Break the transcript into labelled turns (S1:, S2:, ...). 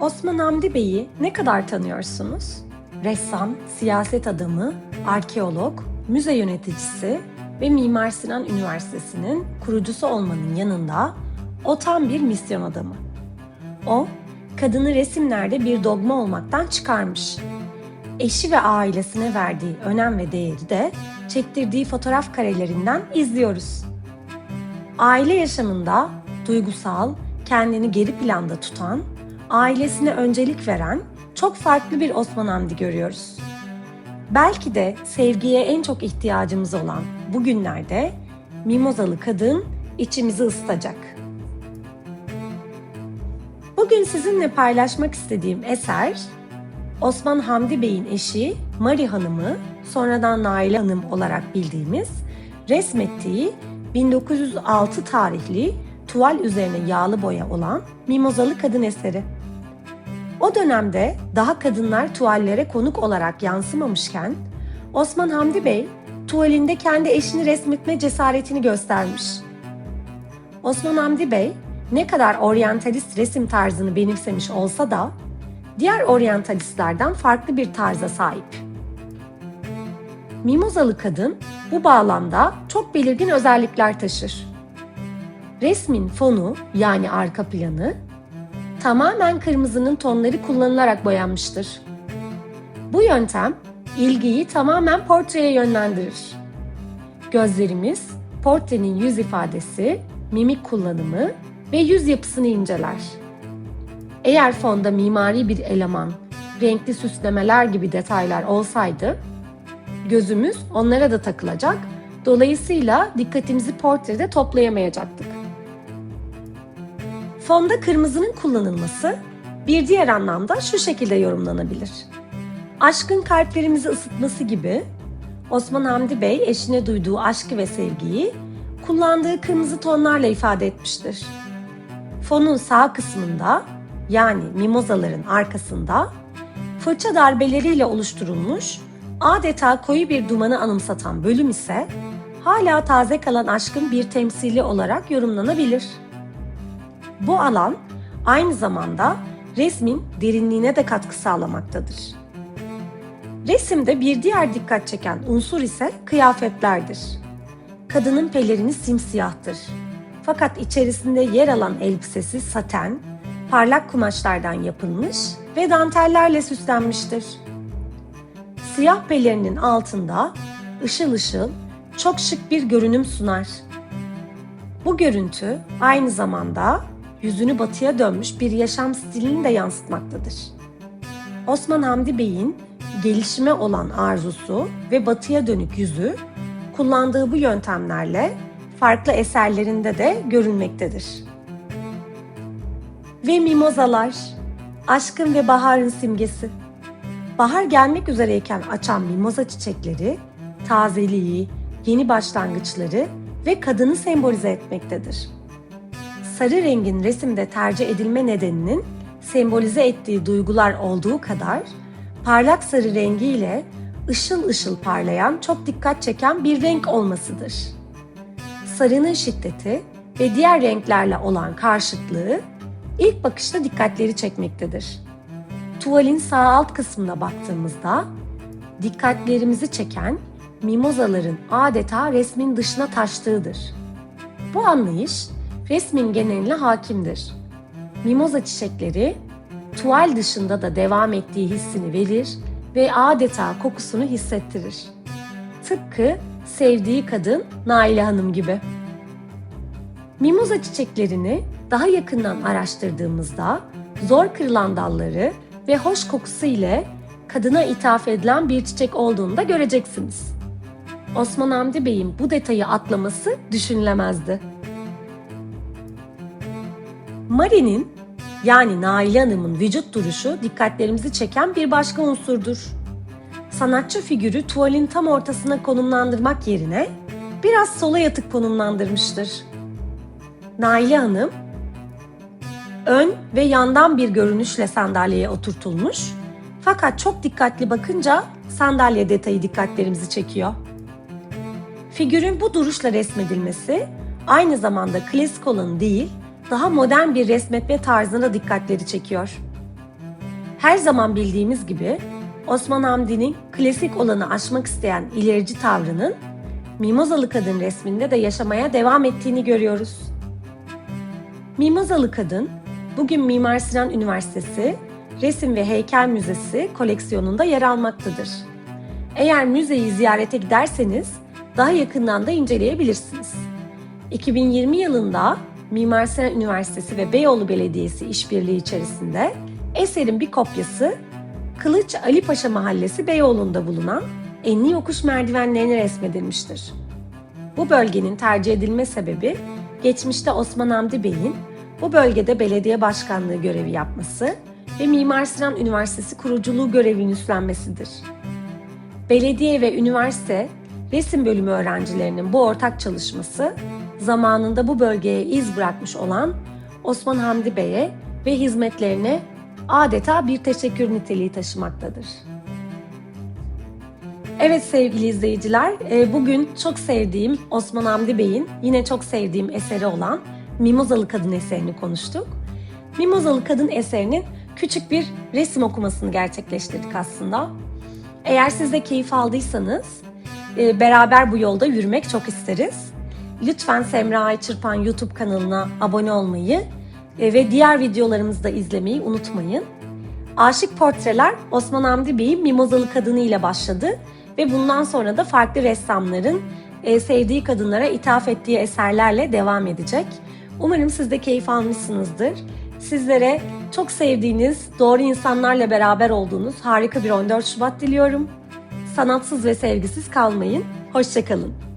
S1: Osman Hamdi Bey'i ne kadar tanıyorsunuz? Ressam, siyaset adamı, arkeolog, müze yöneticisi ve Mimar Sinan Üniversitesi'nin kurucusu olmanın yanında o tam bir misyon adamı. O, kadını resimlerde bir dogma olmaktan çıkarmış. Eşi ve ailesine verdiği önem ve değeri de çektirdiği fotoğraf karelerinden izliyoruz. Aile yaşamında duygusal, kendini geri planda tutan, ailesine öncelik veren çok farklı bir Osman Hamdi görüyoruz. Belki de sevgiye en çok ihtiyacımız olan bu günlerde mimozalı kadın içimizi ısıtacak. Bugün sizinle paylaşmak istediğim eser Osman Hamdi Bey'in eşi Mari Hanım'ı sonradan Naile Hanım olarak bildiğimiz resmettiği 1906 tarihli tuval üzerine yağlı boya olan Mimozalı Kadın eseri. O dönemde daha kadınlar tuvallere konuk olarak yansımamışken Osman Hamdi Bey tuvalinde kendi eşini resmetme cesaretini göstermiş. Osman Hamdi Bey ne kadar oryantalist resim tarzını benimsemiş olsa da diğer oryantalistlerden farklı bir tarza sahip. Mimozalı kadın bu bağlamda çok belirgin özellikler taşır. Resmin fonu yani arka planı tamamen kırmızının tonları kullanılarak boyanmıştır. Bu yöntem ilgiyi tamamen portreye yönlendirir. Gözlerimiz portrenin yüz ifadesi, mimik kullanımı ve yüz yapısını inceler. Eğer fonda mimari bir eleman, renkli süslemeler gibi detaylar olsaydı, gözümüz onlara da takılacak, dolayısıyla dikkatimizi portrede toplayamayacaktık. Fonda kırmızının kullanılması bir diğer anlamda şu şekilde yorumlanabilir. Aşkın kalplerimizi ısıtması gibi Osman Hamdi Bey eşine duyduğu aşkı ve sevgiyi kullandığı kırmızı tonlarla ifade etmiştir. Fonun sağ kısmında yani mimozaların arkasında fırça darbeleriyle oluşturulmuş adeta koyu bir dumanı anımsatan bölüm ise hala taze kalan aşkın bir temsili olarak yorumlanabilir. Bu alan aynı zamanda resmin derinliğine de katkı sağlamaktadır. Resimde bir diğer dikkat çeken unsur ise kıyafetlerdir. Kadının pelerini simsiyahtır. Fakat içerisinde yer alan elbisesi saten, parlak kumaşlardan yapılmış ve dantellerle süslenmiştir. Siyah pelerinin altında ışıl ışıl çok şık bir görünüm sunar. Bu görüntü aynı zamanda yüzünü batıya dönmüş bir yaşam stilini de yansıtmaktadır. Osman Hamdi Bey'in gelişime olan arzusu ve batıya dönük yüzü kullandığı bu yöntemlerle farklı eserlerinde de görünmektedir. Ve mimozalar, aşkın ve baharın simgesi. Bahar gelmek üzereyken açan mimoza çiçekleri, tazeliği, yeni başlangıçları ve kadını sembolize etmektedir. Sarı rengin resimde tercih edilme nedeninin sembolize ettiği duygular olduğu kadar parlak sarı rengiyle ışıl ışıl parlayan çok dikkat çeken bir renk olmasıdır. Sarının şiddeti ve diğer renklerle olan karşıtlığı ilk bakışta dikkatleri çekmektedir. Tuvalin sağ alt kısmına baktığımızda dikkatlerimizi çeken mimozaların adeta resmin dışına taştığıdır. Bu anlayış resmin geneline hakimdir. Mimoza çiçekleri tuval dışında da devam ettiği hissini verir ve adeta kokusunu hissettirir. Tıpkı sevdiği kadın Naile Hanım gibi. Mimoza çiçeklerini daha yakından araştırdığımızda zor kırılan dalları ve hoş kokusu ile kadına ithaf edilen bir çiçek olduğunu da göreceksiniz. Osman Hamdi Bey'in bu detayı atlaması düşünülemezdi. Mari'nin yani Naile Hanım'ın vücut duruşu dikkatlerimizi çeken bir başka unsurdur. Sanatçı figürü tuvalin tam ortasına konumlandırmak yerine biraz sola yatık konumlandırmıştır. Naile Hanım ön ve yandan bir görünüşle sandalyeye oturtulmuş fakat çok dikkatli bakınca sandalye detayı dikkatlerimizi çekiyor. Figürün bu duruşla resmedilmesi aynı zamanda klasik olanı değil, daha modern bir resmetme tarzına dikkatleri çekiyor. Her zaman bildiğimiz gibi Osman Hamdi'nin klasik olanı aşmak isteyen ilerici tavrının Mimozalı Kadın resminde de yaşamaya devam ettiğini görüyoruz. Mimozalı Kadın, bugün Mimar Sinan Üniversitesi Resim ve Heykel Müzesi koleksiyonunda yer almaktadır. Eğer müzeyi ziyarete giderseniz daha yakından da inceleyebilirsiniz. 2020 yılında Mimar Sinan Üniversitesi ve Beyoğlu Belediyesi işbirliği içerisinde eserin bir kopyası Kılıç Ali Paşa Mahallesi Beyoğlu'nda bulunan enli yokuş merdivenlerine resmedilmiştir. Bu bölgenin tercih edilme sebebi geçmişte Osman Hamdi Bey'in bu bölgede belediye başkanlığı görevi yapması ve Mimar Sinan Üniversitesi kuruculuğu görevini üstlenmesidir. Belediye ve üniversite resim bölümü öğrencilerinin bu ortak çalışması zamanında bu bölgeye iz bırakmış olan Osman Hamdi Bey'e ve hizmetlerine adeta bir teşekkür niteliği taşımaktadır. Evet sevgili izleyiciler, e, bugün çok sevdiğim Osman Hamdi Bey'in yine çok sevdiğim eseri olan Mimozalı Kadın eserini konuştuk. Mimozalı Kadın eserinin küçük bir resim okumasını gerçekleştirdik aslında. Eğer siz de keyif aldıysanız e, beraber bu yolda yürümek çok isteriz. Lütfen Semra Ayçırpan YouTube kanalına abone olmayı e, ve diğer videolarımızı da izlemeyi unutmayın. Aşık Portreler Osman Hamdi Bey'in Mimozalı Kadını ile başladı ve bundan sonra da farklı ressamların e, sevdiği kadınlara ithaf ettiği eserlerle devam edecek. Umarım siz de keyif almışsınızdır. Sizlere çok sevdiğiniz, doğru insanlarla beraber olduğunuz harika bir 14 Şubat diliyorum. Sanatsız ve sevgisiz kalmayın. Hoşçakalın.